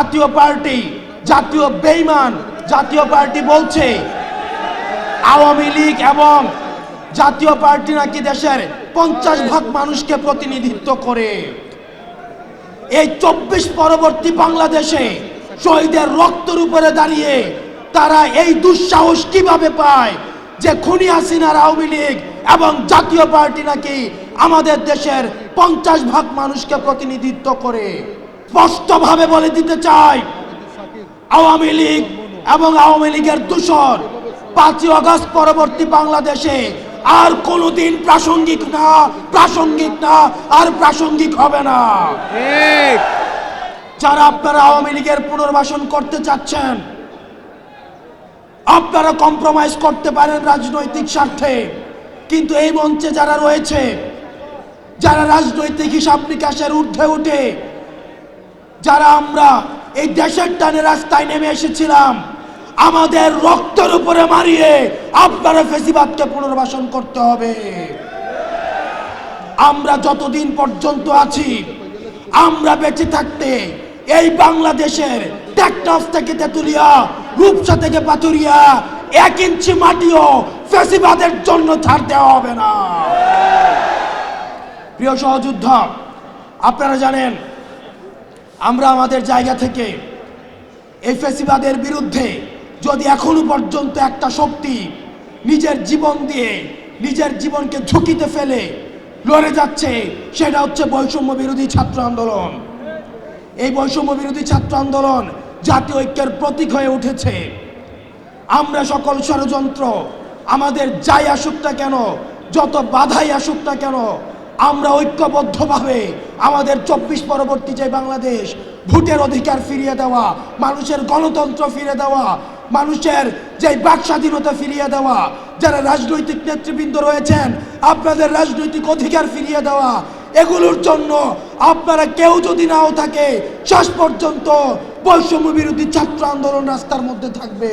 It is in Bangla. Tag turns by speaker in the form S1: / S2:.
S1: জাতীয় পার্টি, জাতীয় বেইমান জাতীয় পার্টি বলছে, আওয়ামী লীগ এবং জাতীয় পার্টি নাকি দেশের পঞ্চাশ ভাগ মানুষকে প্রতিনিধিত্ব করে। এই চব্বিশ পরবর্তী বাংলাদেশে শহীদের রক্তের উপরে দাঁড়িয়ে তারা এই দুঃসাহস কীভাবে পায় যে খুনি হাসিনার আওয়ামী লীগ এবং জাতীয় পার্টি নাকি আমাদের দেশের পঞ্চাশ ভাগ মানুষকে প্রতিনিধিত্ব করে? স্পষ্টভাবে বলে দিতে চাই আওয়ামী লীগ এবং আওয়ামী লীগের দূষণ পাঁচই অগস্ট পরবর্তী বাংলাদেশে আর কোনোদিন প্রাসঙ্গিক না প্রাসঙ্গিক না আর প্রাসঙ্গিক হবে না। যারা আপনারা আওয়ামী লীগের পুনর্বাসন করতে চাচ্ছেন আপনারা কম্প্রোমাইজ করতে পারেন রাজনৈতিক স্বার্থে। কিন্তু এই মঞ্চে যারা রয়েছে যারা রাজনৈতিক হিসাব নিকাশের ঊর্ধ্বে উঠে যারা আমরা এই দেশের টানে রাস্তায় নেমে এসেছিলাম, আমাদের রক্তের উপরে মারিয়ে আপনারা ফেসিবাদকে পুনর্বাসন করতে হবে। আমরা যতদিন পর্যন্ত আছি, আমরা বেঁচে থাকতে এই বাংলাদেশের টেকনাফ থেকে তেতুলিয়া, রূপসা থেকে পাথুরিয়া এক ইঞ্চি মাটিও ফেসিবাদের জন্য ছাড় দেওয়া হবে না। প্রিয় সহযুদ্ধ, আপনারা জানেন আমরা আমাদের জায়গা থেকে এই বিরুদ্ধে যদি এখনও পর্যন্ত একটা শক্তি নিজের জীবন দিয়ে নিজের জীবনকে ঝুঁকিতে ফেলে লড়ে যাচ্ছে, সেটা হচ্ছে বৈষম্য বিরোধী ছাত্র আন্দোলন। এই বৈষম্য বিরোধী ছাত্র আন্দোলন জাতীয় ঐক্যের প্রতীক হয়ে উঠেছে। আমরা সকল ষড়যন্ত্র, আমাদের যাই আসুক না কেন, যত বাধাই আসুক না কেন আমরা ঐক্যবদ্ধভাবে আমাদের চব্বিশ পরবর্তী যে বাংলাদেশ, ভোটের অধিকার ফিরিয়ে দেওয়া, মানুষের গণতন্ত্র ফিরে দেওয়া, মানুষের যে বাক স্বাধীনতা ফিরিয়ে দেওয়া, যারা রাজনৈতিক নেতৃবৃন্দ রয়েছেন, আপনাদের রাজনৈতিক অধিকার ফিরিয়ে দেওয়া, এগুলোর জন্য আপনারা কেউ যদি নাও থাকে, শেষ পর্যন্ত বৈষম্য বিরোধী ছাত্র আন্দোলন রাস্তার মধ্যে থাকবে।